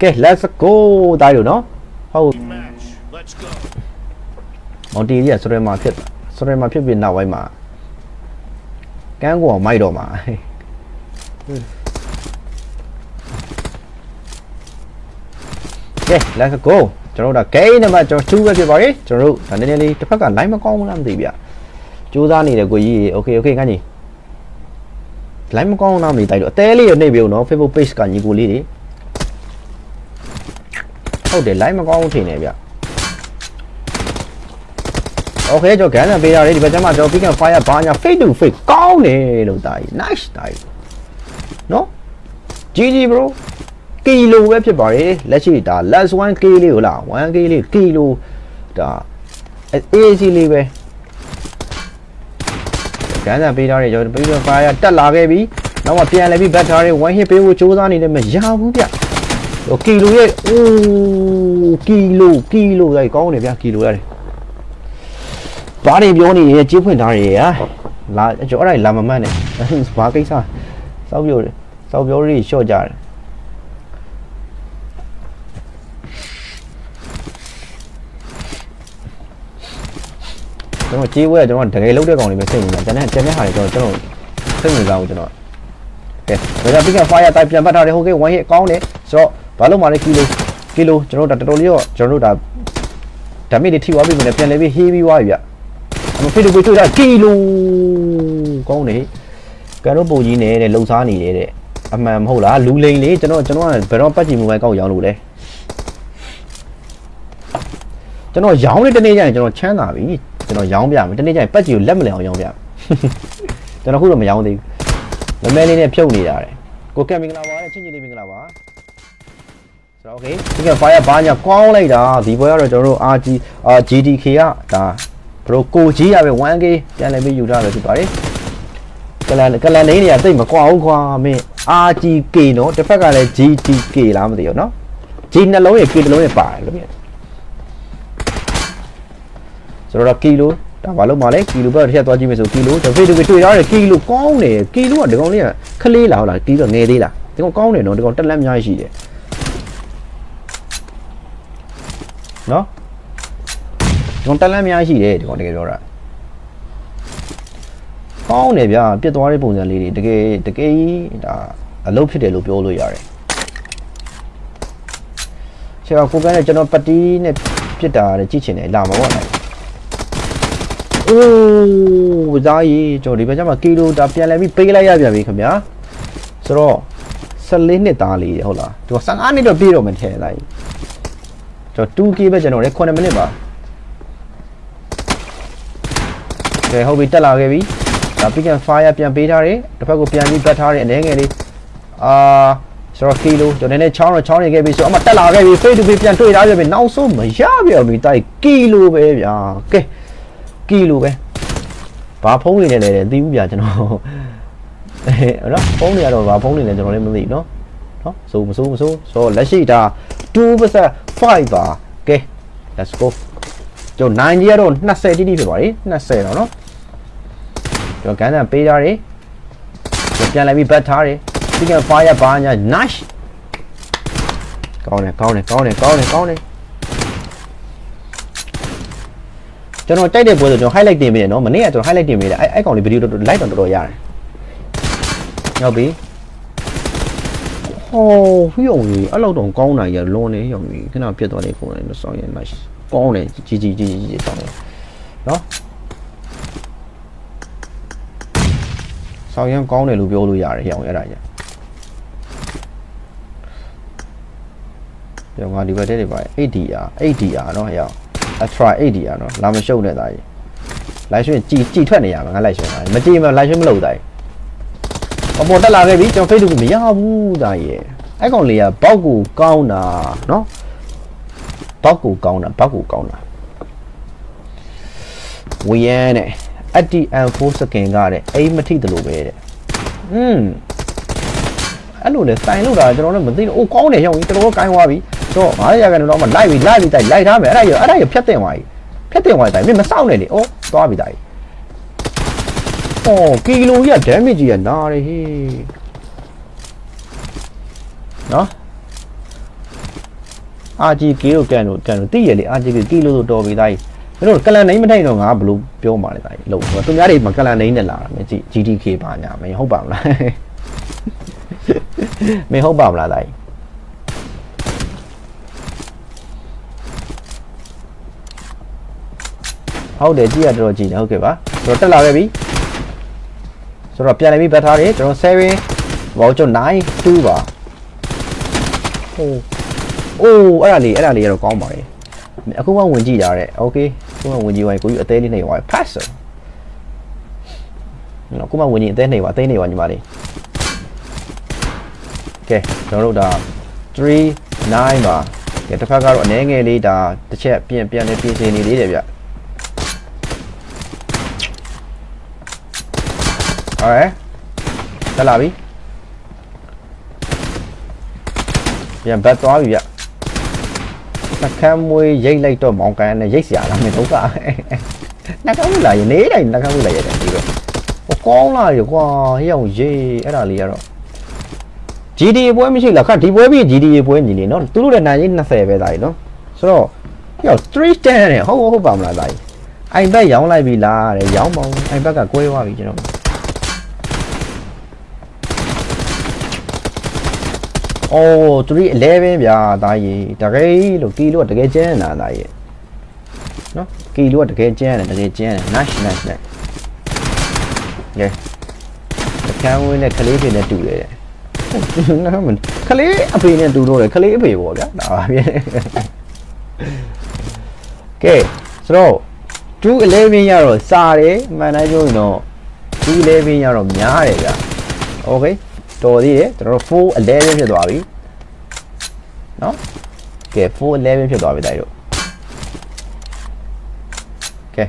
ကဲ let's go တားရနော်ဟုတ် Match. Let's go. မော်တီကြီးကစရယ်မှာဖြစ်စရယ်မှာဖြစ်ပြီးနောက်ပိုင်းမှာကန်းကောမိုက်တော့မှာကဲ let's go ကျွန်တော်တို့က game နံပါတ်ကျွန်တော်2ပဲဖြစ်ပါရဲ့ကျွန်တော်တို့ဒါနည်းနည်းလေးတစ်ဖက်က line မကောင်းဘူးလားမသိဗျစူးစမ်းနေတယ်ကိုကြီး okay okay ကန်းကြီး line မကောင်းလားမသိတိုက်တော့အသေးလေးရနေပြီနော် Facebook page ကညီကိုလေးတွေဟုတ်တယ် line မကောင်းဘူးထင်တယ်ဗျโอเคကျွန်တော်ကန်ဆန်ပေးတာလေဒီဘက်ကျမှကျွန်တော် pick and fire ဘာညာ face to face ကောင်းတယ်လို့တာကြီး nice တာကြီးနော် GG bro ကီလိုပဲဖြစ်ပါတယ်လက်ရှိဒါ last 1k လေးကိုလား 1k လေးကီလိုဒါ AC လေးပဲ ကန်ဆန်ပေးထားတယ်ကျွန်တော် pick and fire တက်လာခဲ့ပြီနောက်မှပြန်လဲပြီး bat ထားတယ် one hit ပေးဖို့စူးစမ်းနေတယ်မရဘူးဗျဟိုကီလိုရဲ့အိုးကီလိုကီလိုလိုက်ကောင်းတယ်ဗျကီလိုရတယ်ဘာတွေပြောနေရဲကြေးဖွင့်ထားရဲဟာလာကျွန်တော်အဲ့ဒါလာမမှတ်နဲ့ဘာကိစ္စစောက်ပြောတယ်စောက်ပြောတွေရှော့ကြတယ် ကျွန်တော်ကြေးဝဲကကျွန်တော်တကယ်လုံးတဲ့ကောင်တွေပဲစိတ်ဝင်စားတယ်ကျန်တဲ့ကျန်တဲ့ဟာတွေကျွန်တော်ကျွန်တော်စိတ်ဝင်စားဘူးကျွန်တော်ကဲဒါကြောင့် pick and fire တိုက်ပြန်ပတ်ထားတယ်ဟုတ်ကဲ့ one hit ကောင်းတယ်ဆိုတော့ဘာလို့မှလဲကီလိုကီလိုကျွန်တော်တို့တော်တော်လေးတော့ကျွန်တော်တို့ဒါဒါမိတွေထိသွားပြီမလဲပြန်လဲပြီးဟေးပြီးသွားပြီဗျအမဖေးတို့ကိုတွေ့တာကီလိုကောင်းတယ်ကန်တော့ပုံကြီးနေတဲ့လှုပ်ရှားနေတယ်တဲ့အမှန်မဟုတ်လားလူလိန်လေကျွန်တော်ကျွန်တော်ကဘယ်တော့ပတ်ကြည့်မိုဘိုင်းကောက်ရောင်းလို့လဲကျွန်တော်ရောင်းနေတနေ့ကျရင်ကျွန်တော်ချမ်းသာပြီ ကျွန်တော်ရောင်းပြမယ်တနေ့ကျရင်ပတ်ကြည့်ကိုလက်မလဲအောင်ရောင်းပြမယ်ကျွန်တော်ခုတော့မရောင်းသေးဘူးမမဲလေးနဲ့ဖြုတ်နေတာတဲ့ကိုကက်မင်္ဂလာပါတဲ့ချင်းချင်းလေးမင်္ဂလာပါဆိုတော့ okay ဒီက fire ဘာညာကောင်းလိုက်တာဒီဘွဲကတော့ကျွန်တော်တို့ RG GDK ကဒါဘရိုကိုကြီးရပဲ 1k ပြန်လည်ပြီးယူထားပဲဖြစ်ပါတယ်ကလန်ကလန်နေနေရတိတ်မကွာဘူးခွာမင်း RGK နော်တစ်ဖက်ကလည်း GTK လားမသိဘူးနော် G နှလုံးရဲ့ K နှလုံးရဲ့ပါတယ်လို့မြင် ဆိုတော့ကီလိုဒါဘာလို့မလဲကီလိုဘက်တစ်ချက်သွားကြည့်မယ်ဆိုကီလိုတစ်ဖေးတစ်ဖေးတွေ့ရတယ်ကီလိုကောင်းတယ်ကီလိုကဒီကောင်လေးကခလေးလားဟုတ်လားကီလိုငယ်သေးလားဒီကောင်ကောင်းတယ်နော်ဒီကောင်တက်လက်အများကြီးရှိတယ်နော်ဒီကောင်တက်လန်းအများကြီးရှိတယ်ဒီကောင်တကယ်ပြောတာကောင်းတယ်ဗျာပြစ်သွားတဲ့ပုံစံလေးတွေတကယ်တကယ်ကြီးဒါအလုပ်ဖြစ်တယ်လို့ပြောလို့ရတယ်ဆရာကိုကန်းနဲ့ကျွန်တော်ပတီးနဲ့ပြစ်တာတဲ့ကြည့်ချင်တယ်လာမှာပေါ့လေ အိုးဇာကြီးကျွန်တော်ဒီဘက်ကျမှကီလိုဒါပြန်လဲပြီးပေးလိုက်ရပြန်ပြီခင်ဗျာဆိုတော့14နှစ်သားလေးဟုတ်လားဒီ15နှစ်တော့ပြည့်တော့မှထည့်လိုက်ကျွန်တော် 2K ပဲကျွန်တော်လည်း9မိနစ်ပါကဲဟုတ်ပြီတက်လာခဲ့ပြီဒါ pick and fire ပြန်ပေးထားတယ်တစ်ဖက်ကိုပြန်ပြီးပတ်ထားတယ်အနေငယ်လေးအာဆိုတော့ကီလိုကျွန်တော်နည်းနည်းချောင်းတော့ချောင်းနေခဲ့ပြီဆိုတော့အမတက်လာခဲ့ပြီ face to face ပြန်တွေ့ထားပြန်ပြီနောက်ဆုံးမရပြန်ပြီတိုက်ကီလိုပဲဗျာကဲ ကီလိုပဲဘာဖုံးနေလဲလဲသိဘူးဗျာကျွန်တော်အဲနော်ဖုံးနေရတော့ဘာဖုံးနေလဲကျွန်တော်လည်းမသိဘူးနော်နော်ဆိုမဆိုမဆိုဆိုတော့လက်ရှိဒါ2% 5ပါကဲ let's go ကျွန်တော်9ကြီးကတော့20တိတိဖြစ်သွားပြီ20တော့နော်ကျွန်တော်ကန်တန်ပေးထားတယ်ကျွန်တော်ပြန်လိုက်ပြီးဘတ်ထားတယ် pick and fire ဘာညာ nice ကောင်းတယ်ကောင်းတယ်ကောင်းတယ်ကောင်းတယ်ကောင်းတယ် ကျွန်တော်ကြိုက်တဲ့ပွဲဆိုကျွန်တော် highlight တင်ပေးတယ်နော်မနေ့ကကျွန်တော် highlight တင်ပေးတယ်အဲ့အဲ့ကောင်လေးဗီဒီယိုတော့ light တော့တော်တော်ရတယ်ဟုတ်ပြီဟောဖျော်ကြီးအဲ့လောက်တော့ကောင်းတာကြီးလွန်နေရောင်ကြီးခဏပြတ်သွားတယ်ကိုယ်လည်းဆောင်းရင်လိုက်ကောင်းတယ်ကြီးကြီးကြီးကြီးကြီးတောင်းတယ်နော်ဆောင်းရင်ကောင်းတယ်လို့ပြောလို့ရတယ်ရောင်အဲ့ဒါကြီးရောင်ကဒီဘက်တည်းတွေပါ 8DR 8DR နော်ရောင် Ultra 8DR เนาะလာမရှုပ်နဲ့သားကြီးလိုက်ရွှေ့ကြည်ကြည်ထွက်နေရမှာငါလိုက်ရွှေ့မှာမကြည်မလိုက်ရွှေ့မလုပ်သားကြီးအပေါ်တက်လာခဲ့ပြီကျွန်တော် Facebook မရဘူးသားကြီးအဲ့ကောင်လေးကဘောက်ကူကောင်းတာเนาะ ဘောက်ကိုကောင်းတာဘောက်ကိုကောင်းတာဝီယန်နဲ့အတီ M4 စကင်ကတဲ့အိမ်မထိတလို့ပဲတဲ့อืมအဲ့လိုလေစိုင်လို့တာကျွန်တော်လည်းမသိဘူးအိုးကောင်းတယ်ဟောင်းကြီးတော်တော်ကိုင်းသွားပြီ တော့900ရာခိုင်နှုန်းတော့မှလိုက်ပြီလိုက်ပြီတိုက်လိုက်ထားမယ်အဲ့ဒါရအဲ့ဒါရဖြတ်တင်သွားပြီဖြတ်တင်သွားတယ်မင်းမစောင့်နဲ့လေဩသွားပြီတိုက်ဩကီလိုကြီးက damage ကြီးကနားတယ်ဟေးနော်အာဂျီကေကိုကန်လို့ကန်လို့တိရလေအာဂျီကေကီလိုဆိုတော်ပြီသားကြီးမင်းတို့ကလန်နိုင်မထိုင်တော့ငါဘယ်လိုပြောမှာလဲသားကြီးလို့သူများတွေမကလန်နိုင်နဲ့လာတာမင်း GTK ပါညာမင်းဟုတ်ပါမလားမင်းဟုတ်ပါမလားသားကြီး ဟုတ်တယ်ကြည့်ရတော်တော်ကြည့်နေဟုတ်ကဲ့ပါကျွန်တော်တက်လာခဲ့ပြီဆိုတော့ပြန်လာပြီဘတ်ထားတယ်ကျွန်တော်7ဘောကျွန်တော်9 2ပါဟိုအိုးအဲ့ဒါလေးအဲ့ဒါလေးကတော့ကောင်းပါလေအခုမှဝင်ကြည့်တာတဲ့โอเคအခုမှဝင်ကြည့်သွားရင်ကိုကြီးအသေးလေးနေသွား pass နော်အခုမှဝင်ကြည့်အသေးနေပါအသေးနေပါညီမလေးကဲကျွန်တော်တို့ဒါ3 9ပါကဲတစ်ဖက်ကတော့အနေငယ်လေးဒါတစ်ချက်ပြင်ပြန်နေပြင်ဆင်နေသေးတယ်ဗျ alright တက်လာပြီပြန်ဘက်သွားပြီဗျနှကမ်းမွေးရိတ်လိုက်တော့မောင်ကန်နဲ့ရိတ်စရာလားမင်းတို့ကနှကမ်းမွေးလာရင်နေတိုင်းနှကမ်းမွေးလာရတယ်ဒီတော့ဟောကောင်းလာရကွာဟေ့အောင်ရေးအဲ့ဒါလေးကတော့ GDA ပွဲမရှိလားခါဒီပွဲပြီး GDA ပွဲညီနေနော်သူတို့လည်းနိုင်ရင်း20ပဲသားကြီးနော်ဆိုတော့ဟေ့အောင်3 10နဲ့ဟုတ်ဟုတ်ပါမလားသားကြီးအိုင်ဘက်ရောင်းလိုက်ပြီလားတဲ့ရောင်းပါဦးအိုင်ဘက်ကကွဲသွားပြီကျွန်တော် အိုး311ဗျာဒါကြီးတကယ်လို့ကီလိုကတကယ်ကျန်းနေတာဒါကြီးနော်ကီလိုကတကယ်ကျန်းတယ်တကယ်ကျန်းတယ် nice nice nice ကဲတကန်းဝင်းနဲ့ကလေးတွေနဲ့တူတယ်နားမကလေးအဖေနဲ့တူတော့တယ်ကလေးအဖေပေါ့ဗျာဒါပါပဲကဲဆိုတော့211ရတော့စားတယ်မှန်တိုင်းပြောရင်တော့211ရတော့များတယ်ဗျာ okay တော်သေးတယ်ကျွန်တော်တို့4 11ဖြစ်သွားပြီနော်ကဲ4 11ဖြစ်သွားပြီတိုက်တို့ကဲ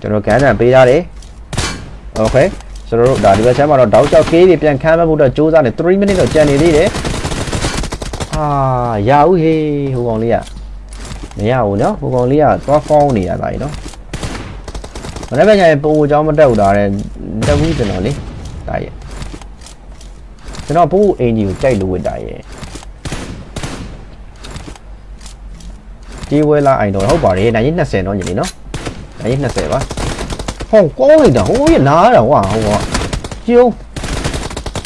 ကျွန်တော်ကန်တန်ပေးထားတယ်โอเคကျွန်တော်တို့ဒါဒီဘက်ချမ်းမှာတော့တောက်ချောက်ကေးတွေပြန်ခမ်းမဲ့ဖို့တော့စူးစမ်းနေ3 minute တော့ကြံနေသေးတယ်အာရဦးဟေးဟိုကောင်လေးကမရဘူးနော်ဟိုကောင်လေးကသွားကောင်းနေရတာကြီးနော်မနေ့ကညရင်ပုံအကြောင်းမတက်ဘူးဒါတဲ့တက်ဘူးကျွန်တော်လေ ဒါရဲ့ကျွန်တော်ပို့အင်ကြီးကိုကြိုက်လို့ဝတ်တာရဲ့ဒီဝဲလာအိုင်တော့ဟုတ်ပါတယ်နိုင်ရင်20တော့ညီလေးနော်နိုင်ရင်20ပါဟောကောင်းလိုက်တာဟိုရနားတာကွာဟိုကကျုံ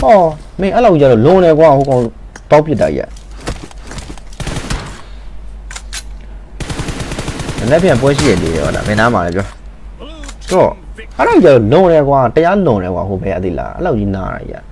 ဟောမင်းအဲ့လောက်ကြတော့လွန်တယ်ကွာဟိုကောင်တောက်ပစ်တာကြီးကလည်းပြန်ပွဲရှိရလေဟောလားမင်းနားမှာလည်းပြောတော့ အဲ့လောက်ကြတော့လွန်တယ်ကွာတရားလွန်တယ်ကွာဟိုဘဲအသေးလားအဲ့လောက်ကြီးနားတာကြီး